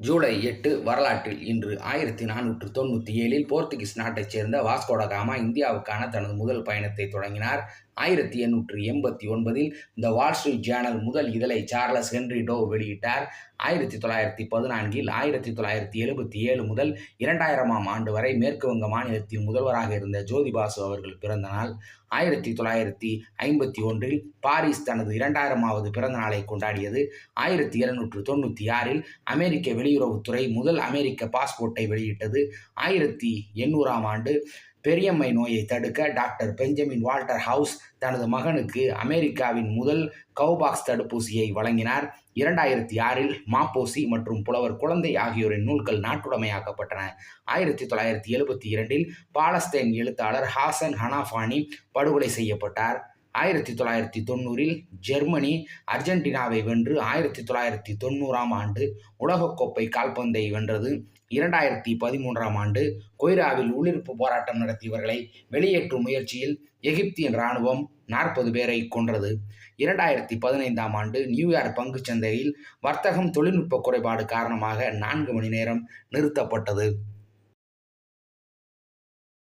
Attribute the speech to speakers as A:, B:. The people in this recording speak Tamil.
A: ஜூலை எட்டு வரலாற்றில் இன்று ஆயிரத்தி நானூற்று தொண்ணூற்றி ஏழில் போர்த்துகீஸ் நாட்டைச் சேர்ந்த வாஸ்கோடகாமா இந்தியாவுக்கான தனது முதல் பயணத்தை தொடங்கினார். ஆயிரத்தி எண்ணூற்று எண்பத்தி ஒன்பதில் இந்த வால் ஸ்ட்ரீட் ஜேர்னல் முதல் இதழை சார்லஸ் ஹென்ரி டோ வெளியிட்டார். ஆயிரத்தி தொள்ளாயிரத்தி பதினான்கில் ஆயிரத்தி தொள்ளாயிரத்தி எழுபத்தி ஏழு முதல் இரண்டாயிரமாம் ஆண்டு வரை மேற்கு வங்க மாநிலத்தின் முதல்வராக இருந்த ஜோதிபாசு அவர்கள் பிறந்த நாள் ஆயிரத்தி தொள்ளாயிரத்தி ஐம்பத்தி ஒன்றில் பாரிஸ் தனது இரண்டாயிரமாவது பிறந்த நாளை கொண்டாடியது. ஆயிரத்தி எழுநூற்று தொண்ணூற்றி ஆறில் அமெரிக்க வெளியுறவுத்துறை முதல் அமெரிக்க பாஸ்போர்ட்டை வெளியிட்டது ஆயிரத்தி எண்ணூறாம் ஆண்டு. பெரியம்மை நோயை தடுக்க டாக்டர் பெஞ்சமின் வால்டர் ஹவுஸ் தனது மகனுக்கு அமெரிக்காவின் முதல் கவுபாக்ஸ் தடுப்பூசியை வழங்கினார். இரண்டாயிரத்தி ஆறில் மாப்போசி மற்றும் புலவர் குழந்தை ஆகியோரின் நூல்கள் நாட்டுடைமையாக்கப்பட்டன. ஆயிரத்தி தொள்ளாயிரத்தி எழுபத்தி இரண்டில் பாலஸ்தீன் எழுத்தாளர் ஹாசன் ஹனாஃபானி படுகொலை செய்யப்பட்டார். ஆயிரத்தி தொள்ளாயிரத்தி தொண்ணூறில் ஜெர்மனி அர்ஜென்டினாவை வென்று ஆயிரத்தி தொள்ளாயிரத்தி தொண்ணூறாம் ஆண்டு உலகக்கோப்பை கால்பந்தை வென்றது. இரண்டாயிரத்தி பதிமூன்றாம் ஆண்டு கொய்ராவில் உள்ளிருப்பு போராட்டம் நடத்தியவர்களை வெளியேற்றும் முயற்சியில் எகிப்தியன் இராணுவம் நாற்பது பேரை கொன்றது. இரண்டாயிரத்தி பதினைந்தாம் ஆண்டு நியூயார்க் பங்கு சந்தையில் வர்த்தகம் தொழில்நுட்ப குறைபாடு காரணமாக நான்கு மணி நேரம் நிறுத்தப்பட்டது.